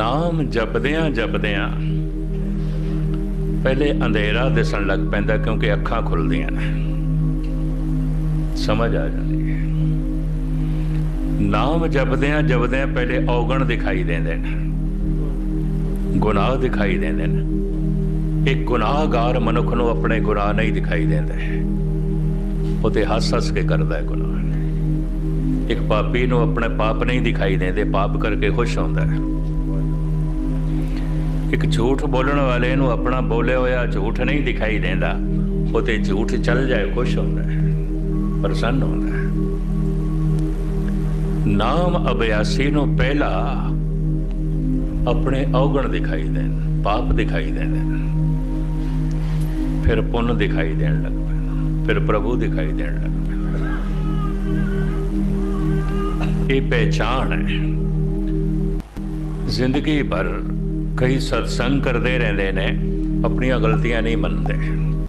ਨਾਮ ਜਪਦਿਆਂ ਜਪਦਿਆਂ ਪਹਿਲੇ ਅੰਧੇਰਾ ਦਿਸਣ ਲੱਗ ਪੈਂਦਾ ਕਿਉਂਕਿ ਅੱਖਾਂ ਖੁੱਲਦੀਆਂ ਨੇ। ਸਮਝ ਆ ਜਾਂਦੀ ਹੈ। ਨਾਮ ਜਪਦਿਆਂ ਜਪਦਿਆਂ ਪਹਿਲੇ ਔਗਣ ਦਿਖਾਈ ਦਿੰਦੇ ਨੇ। ਗੁਨਾਹ ਦਿਖਾਈ ਦਿੰਦੇ ਨੇ। ਇੱਕ ਗੁਨਾਹਗਾਰ ਮਨੁੱਖ ਨੂੰ ਆਪਣੇ ਗੁਨਾਹ ਨਹੀਂ ਦਿਖਾਈ ਦਿੰਦੇ। ਉਹ ਤੇ ਹੱਸ ਹੱਸ ਕੇ ਕਰਦਾ ਹੈ ਗੁਨਾਹ। ਇੱਕ ਪਾਪੀ ਨੂੰ ਆਪਣੇ ਪਾਪ ਨਹੀਂ ਦਿਖਾਈ ਦਿੰਦੇ, ਪਾਪ ਕਰਕੇ ਖੁਸ਼ ਹੁੰਦਾ ਹੈ। ਇੱਕ ਝੂਠ ਬੋਲਣ ਵਾਲੇ ਨੂੰ ਆਪਣਾ ਬੋਲਿਆ ਹੋਇਆ ਝੂਠ ਨਹੀਂ ਦਿਖਾਈ ਦਿੰਦਾ ਉਹ ਤੇ ਝੂਠ ਚੱਲ ਜਾਏ, ਖੁਸ਼ ਹੁੰਦਾ ਹੈ, ਪ੍ਰਸੰਨ ਹੁੰਦਾ ਹੈ। ਨਾਮ ਅਭਿਆਸੀ ਨੂੰ ਪਹਿਲਾ ਆਪਣੇ ਔਗਣ ਦਿਖਾਈ ਦੇਣ, ਪਾਪ ਦਿਖਾਈ ਦੇਣ। ਫਿਰ ਪੁੰਨ ਦਿਖਾਈ ਦੇਣ ਲੱਗ ਪੈਂਦਾ, ਫਿਰ ਪ੍ਰਭੂ ਦਿਖਾਈ ਦੇਣ ਲੱਗ ਪੈਂਦਾ। ਇਹ ਪਹਿਚਾਣ ਹੈ? ਜ਼ਿੰਦਗੀ ਭਰ ਕਈ ਸਤਸੰਗ ਕਰਦੇ ਰਹਿੰਦੇ ਨੇ ਆਪਣੀਆਂ ਗਲਤੀਆਂ ਨਹੀਂ ਮੰਨਦੇ।